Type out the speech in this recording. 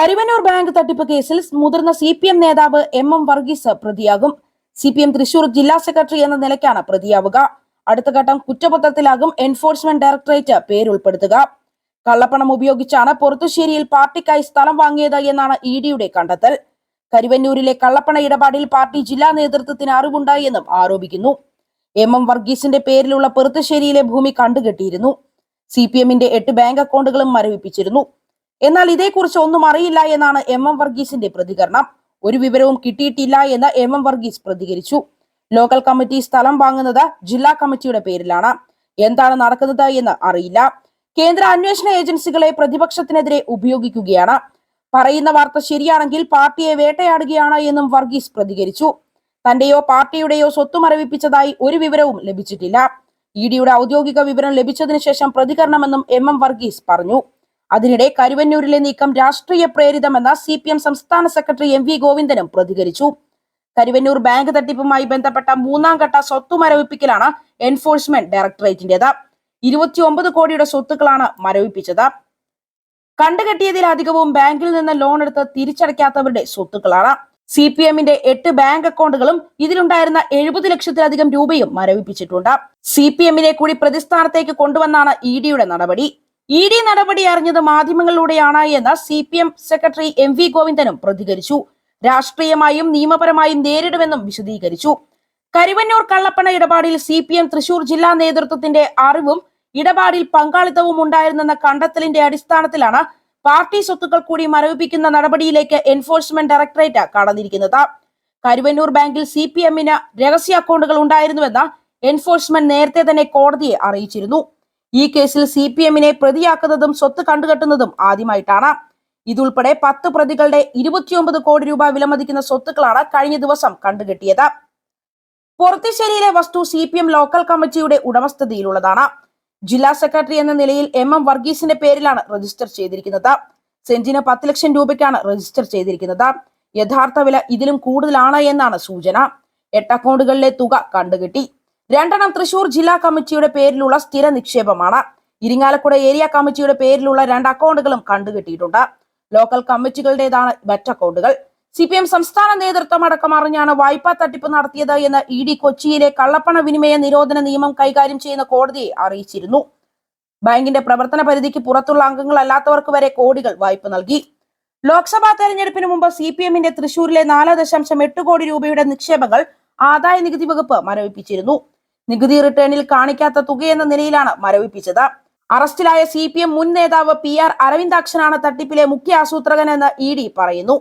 Karuvannur bank തട്ടിപ്പ് കേസിൽ മുതിർന്ന സി പി എം നേതാവ് എം എം വർഗീസ് പ്രതിയാകും. സി പി എം തൃശൂർ ജില്ലാ സെക്രട്ടറി എന്ന നിലയ്ക്കാണ് പ്രതിയാവുക. അടുത്ത ഘട്ടം കുറ്റപത്രത്തിലാകും എൻഫോഴ്സ്മെന്റ് ഡയറക്ടറേറ്റ് പേരുൾപ്പെടുത്തുക. കള്ളപ്പണം ഉപയോഗിച്ചാണ് പൊറത്തുശ്ശേരിയിൽ പാർട്ടിക്കായി സ്ഥലം വാങ്ങിയത് എന്നാണ് ഇ ഡിയുടെ കണ്ടെത്തൽ. കരുവന്നൂരിലെ കള്ളപ്പണ ഇടപാടിൽ പാർട്ടി ജില്ലാ നേതൃത്വത്തിന് അറിവുണ്ടായി എന്നും ആരോപിക്കുന്നു. എം എം വർഗീസിന്റെ പേരിലുള്ള പെറുത്തുശ്ശേരിയിലെ ഭൂമി കണ്ടുകെട്ടിയിരുന്നു. സി പി എമ്മിന്റെ എട്ട് ബാങ്ക് അക്കൗണ്ടുകളും മരവിപ്പിച്ചിരുന്നു. എന്നാൽ ഇതേക്കുറിച്ച് ഒന്നും അറിയില്ല എന്നാണ് എം എം വർഗീസിന്റെ പ്രതികരണം. ഒരു വിവരവും കിട്ടിയിട്ടില്ല എന്ന് എം എം വർഗീസ് പ്രതികരിച്ചു. ലോക്കൽ കമ്മിറ്റി സ്ഥലം വാങ്ങുന്നത് ജില്ലാ കമ്മിറ്റിയുടെ പേരിലാണ്. എന്താണ് നടക്കുന്നത് എന്ന് അറിയില്ല. കേന്ദ്ര അന്വേഷണ ഏജൻസികളെ പ്രതിപക്ഷത്തിനെതിരെ ഉപയോഗിക്കുകയാണ്. പറയുന്ന വാർത്ത ശരിയാണെങ്കിൽ പാർട്ടിയെ വേട്ടയാടുകയാണ് എന്നും വർഗീസ് പ്രതികരിച്ചു. തന്റെയോ പാർട്ടിയുടെയോ സ്വത്ത് മരവിപ്പിച്ചതായി ഒരു വിവരവും ലഭിച്ചിട്ടില്ല. ഇ ഡിയുടെ ഔദ്യോഗിക വിവരം ലഭിച്ചതിനു ശേഷം പ്രതികരണമെന്നും എം എം വർഗീസ് പറഞ്ഞു. അതിനിടെ കരുവന്നൂരിലെ നീക്കം രാഷ്ട്രീയ പ്രേരിതമെന്ന സി പി എം സംസ്ഥാന സെക്രട്ടറി എം വി ഗോവിന്ദനും പ്രതികരിച്ചു. കരുവന്നൂർ ബാങ്ക് തട്ടിപ്പുമായി ബന്ധപ്പെട്ട മൂന്നാം ഘട്ട സ്വത്ത് മരവിപ്പിക്കലാണ് എൻഫോഴ്സ്മെന്റ് ഡയറക്ടറേറ്റിന്റേത്. ഇരുപത്തിയൊമ്പത് കോടിയുടെ സ്വത്തുക്കളാണ് മരവിപ്പിച്ചത്. കണ്ടുകെട്ടിയതിലധികവും ബാങ്കിൽ നിന്ന് ലോൺ എടുത്ത് തിരിച്ചടയ്ക്കാത്തവരുടെ സ്വത്തുക്കളാണ്. സി പി എമ്മിന്റെ എട്ട് ബാങ്ക് അക്കൗണ്ടുകളും ഇതിലുണ്ടായിരുന്ന എഴുപത് ലക്ഷത്തിലധികം രൂപയും മരവിപ്പിച്ചിട്ടുണ്ട്. സി പി എമ്മിനെ കൂടി പ്രതിസ്ഥാനത്തേക്ക് കൊണ്ടുവന്നാണ് ഇ ഡിയുടെ നടപടി. ഇ ഡി നടപടി അറിഞ്ഞത് മാധ്യമങ്ങളിലൂടെയാണ് എന്ന് C P M secretary M V ഗോവിന്ദനും പ്രതികരിച്ചു. രാഷ്ട്രീയമായും നിയമപരമായും നേരിടുമെന്നും വിശദീകരിച്ചു. കരുവന്നൂർ കള്ളപ്പണ ഇടപാടിൽ സി പി എം തൃശൂർ ജില്ലാ നേതൃത്വത്തിന്റെ അറിവും ഇടപാടിൽ പങ്കാളിത്തവും ഉണ്ടായിരുന്നെന്ന കണ്ടെത്തലിന്റെ അടിസ്ഥാനത്തിലാണ് പാർട്ടി സ്വത്തുക്കൾ കൂടി മരവിപ്പിക്കുന്ന നടപടിയിലേക്ക് എൻഫോഴ്സ്മെന്റ് ഡയറക്ടറേറ്റ് കടന്നിരിക്കുന്നത്. കരുവന്നൂർ ബാങ്കിൽ സി പി എമ്മിന് രഹസ്യ അക്കൗണ്ടുകൾ ഉണ്ടായിരുന്നുവെന്ന് എൻഫോഴ്സ്മെന്റ് നേരത്തെ തന്നെ കോടതിയെ അറിയിച്ചിരുന്നു. ഈ കേസിൽ സി പി എമ്മിനെ പ്രതിയാക്കുന്നതും സ്വത്ത് കണ്ടുകെട്ടുന്നതും ആദ്യമായിട്ടാണ്. ഇതുൾപ്പെടെ പത്ത് പ്രതികളുടെ ഇരുപത്തിയൊമ്പത് കോടി രൂപ വിലമതിക്കുന്ന സ്വത്തുക്കളാണ് കഴിഞ്ഞ ദിവസം കണ്ടുകെട്ടിയത്. പൊറത്തിശ്ശേരിയിലെ വസ്തു സി പി എം ലോക്കൽ കമ്മിറ്റിയുടെ ഉടമസ്ഥതയിലുള്ളതാണ്. ജില്ലാ സെക്രട്ടറി എന്ന നിലയിൽ എം എം വർഗീസിന്റെ പേരിലാണ് രജിസ്റ്റർ ചെയ്തിരിക്കുന്നത്. സെന്റിന് പത്ത് ലക്ഷം രൂപയ്ക്കാണ് രജിസ്റ്റർ ചെയ്തിരിക്കുന്നത്. യഥാർത്ഥ വില ഇതിലും കൂടുതലാണ് എന്നാണ് സൂചന. എട്ട് അക്കൗണ്ടുകളിലെ തുക കണ്ടുകെട്ടി. രണ്ടെണ്ണം തൃശൂർ ജില്ലാ കമ്മിറ്റിയുടെ പേരിലുള്ള സ്ഥിര നിക്ഷേപമാണ്. ഇരിങ്ങാലക്കുട ഏരിയ കമ്മിറ്റിയുടെ പേരിലുള്ള രണ്ട് അക്കൗണ്ടുകളും കണ്ടുകെട്ടിയിട്ടുണ്ട്. ലോക്കൽ കമ്മിറ്റികളുടേതാണ് മറ്റ് അക്കൗണ്ടുകൾ. സി പി എം സംസ്ഥാന നേതൃത്വം അടക്കം അറിഞ്ഞാണ് വായ്പാ തട്ടിപ്പ് നടത്തിയത് എന്ന് ഇ ഡി കൊച്ചിയിലെ കള്ളപ്പണ വിനിമയ നിരോധന നിയമം കൈകാര്യം ചെയ്യുന്ന കോടതിയെ അറിയിച്ചിരുന്നു. ബാങ്കിന്റെ പ്രവർത്തന പരിധിക്ക് പുറത്തുള്ള അംഗങ്ങളല്ലാത്തവർക്ക് വരെ കോടികൾ വായ്പ നൽകി. ലോക്സഭാ തെരഞ്ഞെടുപ്പിന് മുമ്പ് സി പി എമ്മിന്റെ തൃശൂരിലെ നാല് ദശാംശം എട്ട് കോടി രൂപയുടെ നിക്ഷേപങ്ങൾ ആദായ നികുതി വകുപ്പ് മരവിപ്പിച്ചിരുന്നു. നികുതി റിട്ടേണിൽ കാണിക്കാത്ത തുകയെന്ന നിലയിലാണ് മരവിപ്പിച്ചത്. അറസ്റ്റിലായ സി പി എം മുൻ നേതാവ് പി ആർ അരവിന്ദാക്ഷനാണ് തട്ടിപ്പിലെ മുഖ്യ ആസൂത്രകനെന്ന് ഇ ഡി പറയുന്നു.